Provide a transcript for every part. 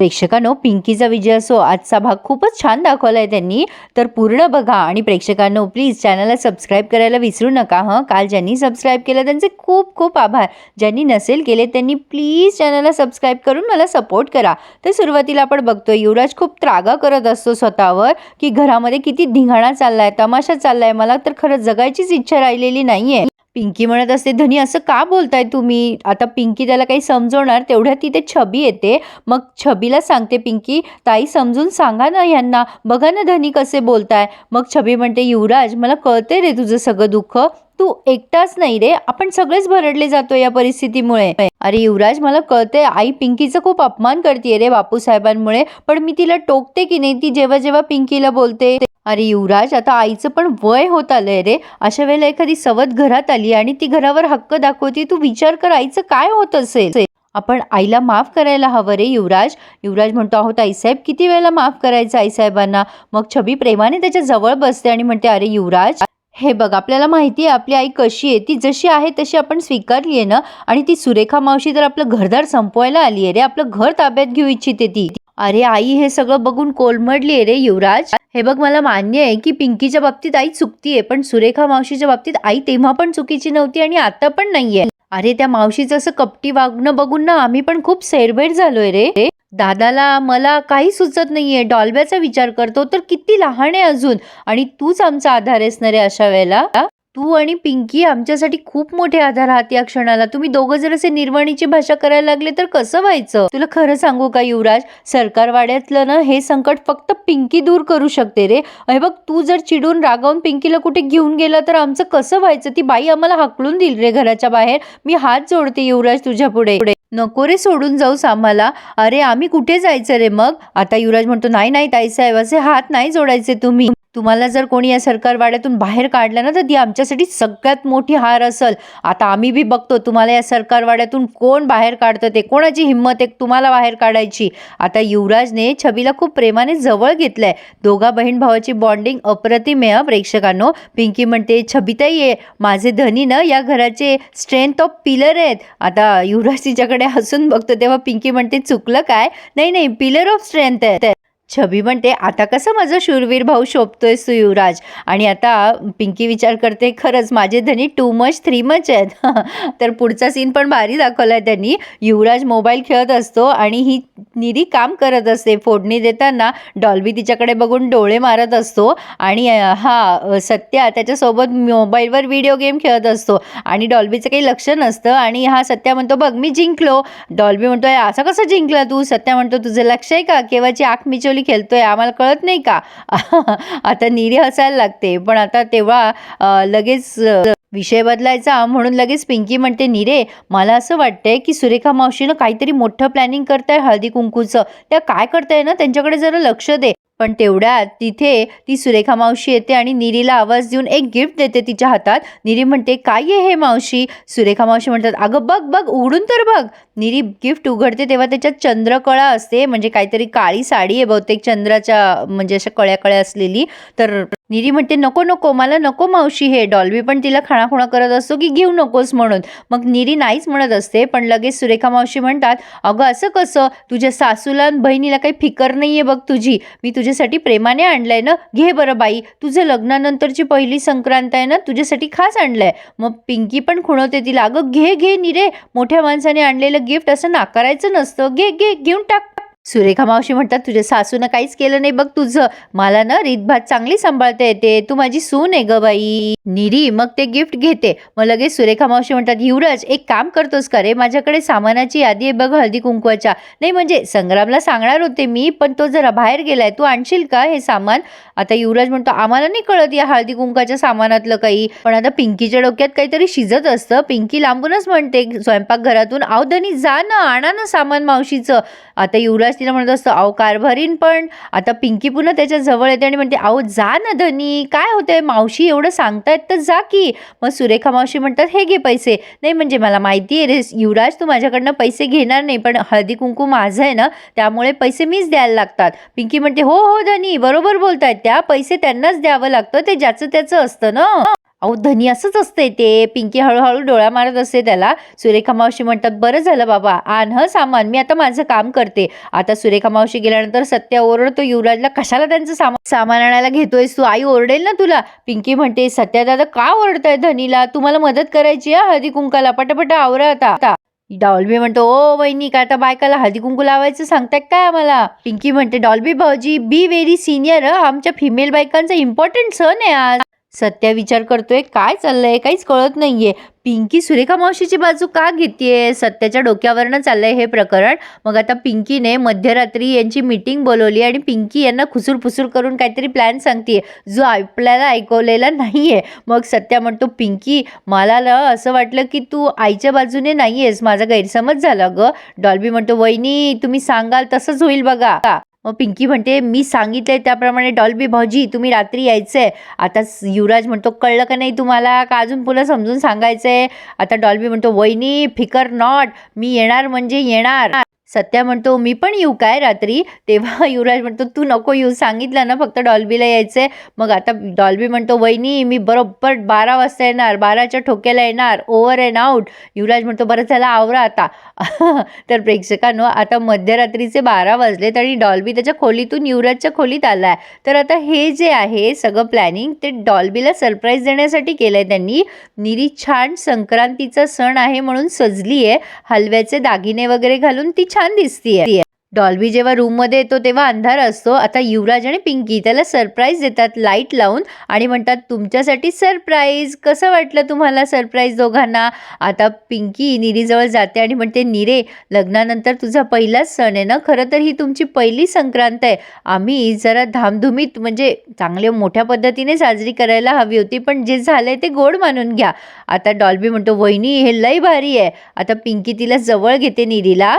प्रेक्षकांनो पिंकीचा विजय असो आजचा भाग खूपच छान दाखवलाय त्यांनी. तर पूर्ण बघा आणि प्रेक्षकांनो प्लीज चॅनलला सबस्क्राईब करायला विसरू नका हं. काल ज्यांनी सबस्क्राईब केलं त्यांचे खूप खूप आभार. ज्यांनी नसेल केले त्यांनी प्लीज चॅनलला सबस्क्राईब करून मला सपोर्ट करा. तर सुरुवातीला आपण बघतोय युवराज खूप त्रागा करत असतो स्वतःवर की घरामध्ये किती धिंगाणा चाललाय तमाशा चाललाय. मला तर खरं जगायचीच इच्छा राहिलेली नाहीये. पिंकी म्हणत असते धनी असं का बोलताय तुम्ही? आता पिंकी त्याला काही समजवणार तेवढ्या तिथे छबी येते. मग छबीला सांगते पिंकी ताई समजून सांगा ना यांना बघा ना धनी कसे बोलताय. मग छबी म्हणते युवराज मला कळते रे तुझं सगळं दुःख. तू एकटाच नाही रे. आपण सगळेच भरडले जातो या परिस्थितीमुळे. अरे युवराज मला कळते आई पिंकीचा खूप अपमान करते रे बापूसाहेबांमुळे. पण मी तिला टोकते की नाही ती जेव्हा जेव्हा पिंकीला बोलते. अरे युवराज आता आईचं पण वय होत आलंय रे. अशा वेळेला एखादी सवत घरात आली आणि ती घरावर हक्क दाखवते तू विचार कर आईचं काय होत असेल? आपण आईला माफ करायला हवं रे युवराज. युवराज म्हणतो आहोत आईसाहेब किती वेळेला माफ करायचं आईसाहेबांना? मग छबी प्रेमाने त्याच्याजवळ बसते आणि म्हणते अरे युवराज हे बघ आपल्याला माहिती आहे आपली आई कशी आहे? ती जशी आहे तशी आपण स्वीकारली आहे ना? आणि ती सुरेखा मावशी तर आपलं घरदार संपवायला आली आहे रे. आपलं घर ताब्यात घेऊ इच्छिते ती. अरे आई हे सगळं बघून कोलमडली रे युवराज. हे बघ मला मान्य आहे की पिंकीच्या बाबतीत आई चुकतीये पण सुरेखा मावशीच्या बाबतीत आई तेव्हा पण चुकीची नव्हती आणि आता पण नाहीये. अरे त्या मावशीचं असं कपटी वागणं बघून ना आम्ही पण खूप सेरबेट झालोय रे. दादाला मला काही सुचत नाहीये. डॉल्ब्याचा विचार करतो तर किती लहान आहे अजून. आणि तूच आमचा आधार आहेस ना रे अशा वेळेला. तू आणि पिंकी आमच्यासाठी खूप मोठे आधार आहात या क्षणाला. तुम्ही दोघं जर असे निर्वाणीची भाषा करायला लागले तर कसं व्हायचं? तुला खरं सांगू का युवराज? सरकारवाड्यातलं ना हे संकट फक्त पिंकी दूर करू शकते रे. अरे बघ तू जर चिडून रागावून पिंकीला कुठे घेऊन गेला तर आमचं कसं व्हायचं? ती बाई आम्हाला हाकलून देईल रे घराच्या बाहेर. मी हात जोडते युवराज तुझ्या पुढे. नको रे सोडून जाऊस आम्हाला. अरे आम्ही कुठे जायचं रे मग? आता युवराज म्हणतो नाही नाही ताईसाहेब असे हात नाही जोडायचे तुम्ही. तुम्हाला जर कोणी या सरकारवाड्यातून बाहेर काढलं ना तर ती आमच्यासाठी सगळ्यात मोठी हार असेल. आता आम्ही बी बघतो तुम्हाला या सरकारवाड्यातून कोण बाहेर काढतं ते कोणाची हिंमत आहे तुम्हाला बाहेर काढायची? आता युवराजने छबीला खूप प्रेमाने जवळ घेतलंय. दोघा बहीण भावाची बॉन्डिंग अप्रतिम आहे प्रेक्षकांनो. पिंकी म्हणते छबिताई आहे माझे धनी ना या घराचे स्ट्रेंथ ऑफ पिलर आहेत. आता युवराज तिच्याकडे हसून बघतो तेव्हा पिंकी म्हणते चुकलं काय? नाही नाही पिलर ऑफ स्ट्रेंथ आहे. छबी म्हणते आता कसं माझा शूरवीर भाऊ शोभतोय सुयुवराज? आणि आता पिंकी विचार करते खरंच माझे धनी टू मच थ्री मच आहेत. तर पुढचा सीन पण भारी दाखवलाय त्यांनी. युवराज मोबाईल खेळत असतो आणि ही निरी काम करत असते. फोडणी देताना डॉल्बी तिच्याकडे बघून डोळे मारत असतो आणि हा सत्या त्याच्यासोबत मोबाईलवर व्हिडिओ गेम खेळत असतो. आणि डॉल्बीचं काही लक्ष नसतं आणि हा सत्या म्हणतो बघ मी जिंकलो. डॉल्बी म्हणतोय असं कसं जिंकला तू? सत्या म्हणतो तुझं लक्ष आहे का? केव्हाची आख मिचवली खेळतोय आम्हाला कळत नाही का? आता निरी हसायला लागते. पण आता तेव्हा लगेच विषय बदलायचा म्हणून लगेच पिंकी म्हणते निरे मला असं वाटतंय की सुरेखा मावशीनं काहीतरी मोठं प्लॅनिंग करताय हळदी कुंकूचं. त्या काय करताय ना? त्यांच्याकडे जरा लक्ष दे. पण तेवढ्यात तिथे ती सुरेखा मावशी येते आणि निरीला आवाज देऊन एक गिफ्ट देते तिच्या हातात. निरी म्हणते काय आहे हे मावशी? सुरेखा मावशी म्हणतात अगं बघ बघ उघडून तर बघ. निरी गिफ्ट उघडते तेव्हा त्याच्यात चंद्रकळा असते म्हणजे काहीतरी काळी साडी आहे बहुतेक चंद्राच्या म्हणजे अशा कळ्या कळ्या असलेली. तर निरी म्हणते नको नको मला नको मावशी हे डॉल्बी पण तिला खाणाखुणा करत असतो की घेऊ नकोस म्हणून. मग निरी नाहीच म्हणत असते पण लगेच सुरेखा मावशी म्हणतात अगं असं कसं? तुझ्या सासूला आणि बहिणीला काही फिकर नाही आहे बघ तुझी. मी तुझ्यासाठी प्रेमाने आणलं आहे ना? घे बरं बाई. तुझं लग्नानंतरची पहिली संक्रांत आहे ना? तुझ्यासाठी खास आणलं आहे मग पिंकी पण खुणवते तिला अगं घे घे निरे. मोठ्या माणसाने आणलेलं गिफ्ट असं नाकारायचं नसतं. घे घे घेऊन टाक. सुरेखा मावशी म्हणतात तुझ्या सासूनं काहीच केलं नाही बघ तुझं. मला ना रीतभात चांगली सांभाळता येते. तू माझी सून आहे ग बाई. निरी मग ते गिफ्ट घेते. मग लगेच सुरेखा मावशी म्हणतात युवराज एक काम करतोस का रे? माझ्याकडे सामानाची यादी आहे बघ हळदी कुंकवाच्या. नाही म्हणजे संग्रामला सांगणार होते मी पण तो जरा बाहेर गेलाय. तू आणशील का हे सामान? आता युवराज म्हणतो आम्हाला नाही कळत या हळदी कुंकाच्या सामानातलं काही. पण आता पिंकीच्या डोक्यात काहीतरी शिजत असतं. पिंकी लांबूनच म्हणते स्वयंपाकघरातून आवधनी जा ना आणा ना सामान मावशीचं. आता युवराज तिला म्हणत असतो अहो कारभारीन पण. आता पिंकी पुन्हा त्याच्याजवळ येते आणि म्हणते अहो जा ना धनी काय होतंय? मावशी एवढं सांगतायत तर जा की. मग सुरेखा मावशी म्हणतात हे घे पैसे. नाही म्हणजे मला माहिती आहे रे युवराज तू माझ्याकडनं पैसे घेणार नाही पण हळदी कुंकू माझं आहे ना त्यामुळे पैसे मीच द्यायला लागतात. पिंकी म्हणते हो हो धनी बरोबर बोलतायत त्या पैसे त्यांनाच द्यावं लागतं ते ज्याचं त्याचं असतं ना. अहो धनी असंच असते ते. पिंकी हळूहळू डोळा मारत असते त्याला. सुरेखा मावशी म्हणतात बरं झालं बाबा आण ह सामान. मी आता माझं काम करते. आता सुरेखा मावशी गेल्यानंतर सत्या ओरडतो युवराजला कशाला त्यांचं सामान सामान आणायला घेतोयस तू? आई ओरडेल ना तुला. पिंकी म्हणते सत्या दादा का ओरडताय धनीला? तुम्हाला मदत करायची आहे हळदी कुंकाला. पटापट आवरा आता. डॉल्बी म्हणतो ओ वहिनी काय आता बायकाला हळदी कुंकू लावायचं सांगताय काय आम्हाला? पिंकी म्हणते डॉल्बी भाऊजी बी व्हेरी सिनियर आमच्या फिमेल बायकांचा इम्पॉर्टंट सण आहे आज. सत्या विचार करतोय काय चाललंय काहीच कळत नाहीये. पिंकी सुरेखा मावशीची बाजू का घेतेय? सत्याच्या डोक्यावरनं चाललंय हे प्रकरण. मग आता पिंकीने मध्यरात्री यांची मीटिंग बोलवली आणि पिंकी यांना खुसूर फुसूर करून काहीतरी प्लॅन सांगतेय. जो आपल्याला ऐकवलेला नाहीये. मग सत्या म्हणतो पिंकी मला ना असं वाटलं की तू आईच्या बाजूने नाहीयेस. माझा गैरसमज झाला ग. डॉल्बी म्हणतो वहिनी तुम्ही सांगाल तसंच होईल बघा. मग पिंकी म्हणते मी सांगितलंय त्याप्रमाणे डॉल्बी भाऊजी तुम्ही रात्री यायचंय. आता युवराज म्हणतो कळलं का नाही तुम्हाला? का अजून पुन्हा समजून सांगायचंय? आता डॉल्बी म्हणतो वहिनी फिकर नॉट. मी येणार म्हणजे येणार. सत्या म्हणतो मी पण येऊ काय रात्री? तेव्हा युवराज म्हणतो तू नको येऊ. सांगितलं ना फक्त डॉल्बीला यायचंय. मग आता डॉल्बी म्हणतो वहिनी मी बरोबर बारा वाजता येणार. बाराच्या ठोक्याला येणार. ओव्हर अँड आउट युवराज म्हणतो बरं चला आवरा आता. तर प्रेक्षकांनो आता मध्यरात्रीचे बारा वाजलेत आणि डॉल्बी त्याच्या खोलीतून युवराजच्या खोलीत आला आहे तर आता हे जे आहे सगळं प्लॅनिंग ते डॉल्बीला सरप्राईज देण्यासाठी केलं आहे त्यांनी. निरी छान संक्रांतीचा सण आहे म्हणून सजली आहे हलव्याचे दागिने वगैरे घालून ती छान छान दिसतीये. डॉल्बी जेव्हा रूममध्ये येतो तेव्हा अंधार असतो. आता युवराज आणि पिंकी त्याला सरप्राईज देतात लाइट लावून. आणि म्हणतात तुमच्यासाठी सरप्राईज. कसं वाटलं तुम्हाला सरप्राईज दोघांना? आता पिंकी निरीजवळ जाते आणि म्हणते निरे लग्नानंतर तुझा पहिलाच सण आहे ना? खरं तर ही तुमची पहिली संक्रांत आहे. आम्ही जरा धामधुमीत म्हणजे चांगल्या मोठ्या पद्धतीने साजरी करायला हवी होती पण जे झालंय ते गोड मानून घ्या. आता डॉल्बी म्हणतो वहिनी हे लय भारी आहे. आता पिंकी तिला जवळ घेते निरीला.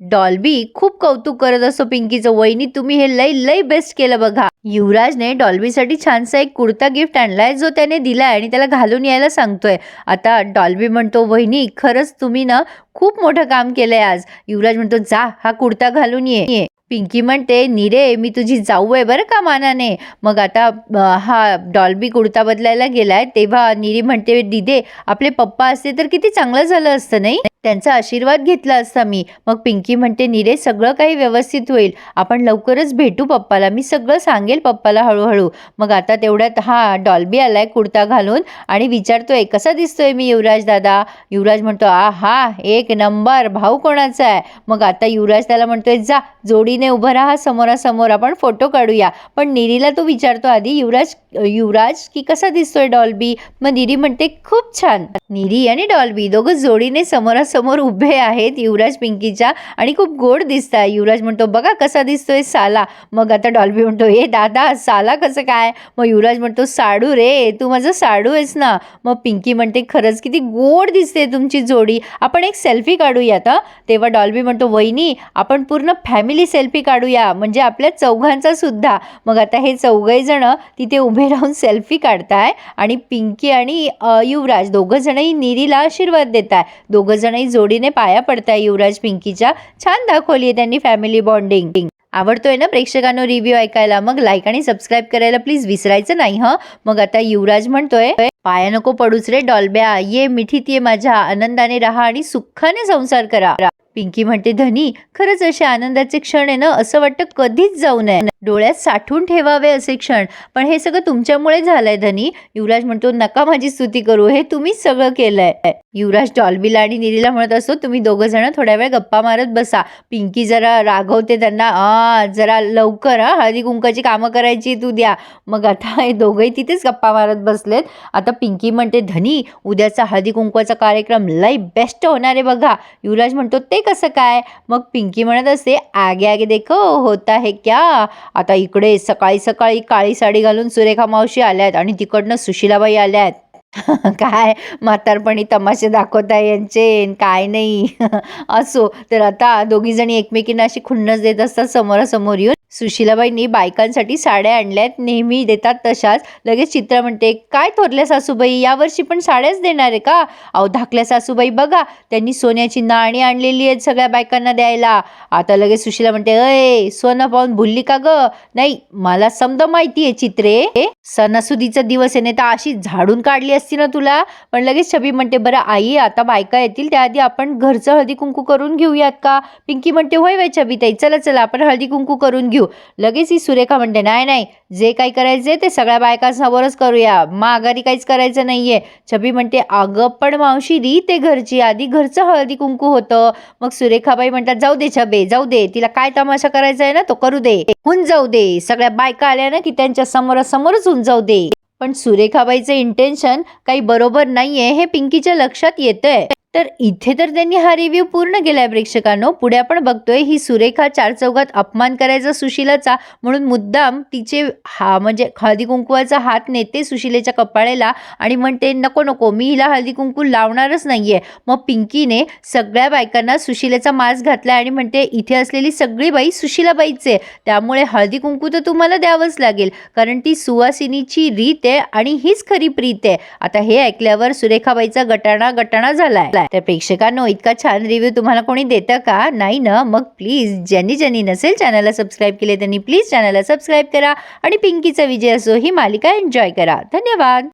डॉल्बी खूप कौतुक करत असतो पिंकीचं वहिनी तुम्ही हे लय लय बेस्ट केलं बघा. युवराजने डॉल्बीसाठी छानसा एक कुर्ता गिफ्ट आणलाय जो त्याने दिलाय आणि त्याला घालून यायला सांगतोय. आता डॉल्बी म्हणतो वहिनी खरंच तुम्ही ना खूप मोठं काम केलंय आज. युवराज म्हणतो जा हा कुर्ता घालून ये. पिंकी म्हणते निरे मी तुझी जाऊ आहे बरं का मानाने? मग आता हा डॉल्बी कुर्ता बदलायला गेलाय तेव्हा निरी म्हणते दिदे आपले पप्पा असते तर किती चांगलं झालं असतं नाही? त्यांचा आशीर्वाद घेतला असता मी. मग पिंकी म्हणते निरे सगळं काही व्यवस्थित होईल. आपण लवकरच भेटू पप्पाला. मी सगळं सांगेल पप्पाला हळूहळू. मग आता तेवढ्यात हा डॉल्बी आलाय कुर्ता घालून आणि विचारतोय कसा दिसतोय मी युवराज दादा? युवराज म्हणतो आ हा एक नंबर. भाऊ कोणाचा आहे? मग आता युवराज त्याला म्हणतोय जा जोडीने उभं राहा समोरासमोर आपण फोटो काढूया. पण निरीला तो विचारतो आधी युवराज युवराज की कसा दिसतोय डॉल्बी? मग निरी म्हणते खूप छान. निरी आणि डॉल्बी दोघं जोडीने समोरासमोर उभे आहेत. युवराज पिंकीच्या आणि खूप गोड दिसत आहे युवराज म्हणतो बघा कसा दिसतोय साला. मग आता डॉल्बी म्हणतो ए दादा साला कसं काय? मग युवराज म्हणतो साडू रे तू माझं साडू आहेस ना. मग पिंकी म्हणते खरंच किती गोड दिसते तुमची जोडी. आपण एक सेल्फी काढूयात हं. तेव्हा डॉल्बी म्हणतो वहिनी आपण पूर्ण फॅमिली सेल्फी काढूया म्हणजे आपल्या चौघांचा सुद्धा. मग आता हे चौघही जण तिथे उभे राहून सेल्फी काढताय आणि पिंकी आणि युवराज दोघं जणही निरीला आशीर्वाद देत आहे दोघं जणही जोडीने पाया पडताय. युवराज पिंकीच्या छान दाखवली आहे त्यांनी फॅमिली बॉन्डिंग आवडतोय ना प्रेक्षकांनो रिव्ह्यू ऐकायला? मग लाईक आणि सबस्क्राईब करायला प्लीज विसरायचं नाही हं? मग आता युवराज म्हणतोय पाया नको पडूच रे डॉल्ब्या. ये मिठीत ये माझ्या. आनंदाने राहा आणि सुखाने संसार करा. पिंकी म्हणते धनी खरंच असे आनंदाचे क्षण आहे ना असं वाटतं कधीच जाऊ नये. डोळ्यात साठवून ठेवावे असे क्षण. पण हे सगळं तुमच्यामुळे झालंय धनी. युवराज म्हणतो नका माझी स्तुती करू. हे तुम्हीच सगळं केलंय. युवराज डॉल्बीला आणि निरीला म्हणत असतो तुम्ही दोघं जण थोड्या वेळ गप्पा मारत बसा. पिंकी जरा रागवते त्यांना आ जरा लवकर हा हळदी कुंकाची कामं करायची तू द्या. मग आता हे दोघंही तिथेच गप्पा मारत बसलेत. आता पिंकी म्हणते धनी उद्याचा हळदी कुंकवाचा कार्यक्रम लई बेस्ट होणार आहे बघा. युवराज म्हणतो ते कसं काय? मग पिंकी म्हणत असते आगे आगे देखो होता है क्या? आता इकडे सकाळी सकाळी काळी साडी घालून सुरेखा मावशी आल्यात आणि तिकडनं सुशिलाबाई आहेत काय? म्हातारपणी तमाशे दाखवताय यांचे काय नाही. असो तर आता दोघी जणी एकमेकींना अशी खुन्नस देत असतात समोरासमोर येऊन सुशिलाबाईंनी बायकांसाठी साड्या आणल्यात नेहमी देतात तशाच. लगेच चित्र म्हणते काय थोरल्या सासूबाई यावर्षी पण साड्याच देणार आहे का? अहो धाकल्या सासूबाई बघा त्यांनी सोन्याची नाणी आणलेली आहेत सगळ्या बायकांना द्यायला. आता लगेच सुशिला म्हणते अय सोनं पाहून भुलली का ग? नाही मला समजा माहिती आहे चित्रे. सणासुदीचा दिवस आहे नाही तर अशी झाडून काढली असती ना तुला? पण लगेच छबी म्हणते बरं आई आता बायका येतील त्याआधी आपण घरचं हळदी कुंकू करून घेऊयात का? पिंकी म्हणते होय वय छबी ताई चला चला आपण हळदी कुंकू करून घेऊ. लगेच ही सुरेखा म्हणते नाही नाही जे काही आहे ते सगळ्या बायकांसमोरच करूया माघारी काहीच करायचं नाही आहे छबी म्हणते अगं पण मावशी री ते घरची आधी घरचं हळदी कुंकू होतं. मग सुरेखाबाई म्हणतात जाऊ दे छबे जाऊ दे तिला काय तमाशा करायचा आहे ना तो करू दे. होऊन जाऊ दे. सगळ्या बायका आल्या ना की त्यांच्या समोरासमोरच होऊन जाऊ दे. पण सुरेखाबाईचं इंटेन्शन काही बरोबर नाहीये हे पिंकीच्या लक्षात येतंय. तर इथे तर त्यांनी हा रिव्ह्यू पूर्ण केलाय प्रेक्षकांनो. पुढे आपण बघतोय ही सुरेखा चार चौघात अपमान करायचा सुशिलाचा म्हणून मुद्दाम तिचे हा म्हणजे हळदी कुंकवाचा हात नेते सुशिलेच्या कपाळेला आणि म्हणते नको नको मी हिला हळदी कुंकू लावणारच नाहीये. मग पिंकीने सगळ्या बायकांना सुशिलेचा मास्क घातला आणि म्हणते इथे असलेली सगळी बाई सुशिलाबाईचे त्यामुळे हळदी कुंकू तर तुम्हाला द्यावंच लागेल. कारण ती सुवासिनीची रीत आहे आणि हीच खरी प्रीत आहे. आता हे ऐकल्यावर सुरेखाबाईचा गटाणा गटाणा झालाय तर प्रेक्षकांनो इतका छान रिव्ह्यू तुम्हाला कोणी देतं का? नाही ना? मग प्लीज ज्यांनी ज्यांनी नसेल चॅनलला सबस्क्राईब केले त्यांनी प्लीज चॅनलला सबस्क्राईब करा आणि पिंकीचा विजय असो ही मालिका एन्जॉय करा. धन्यवाद!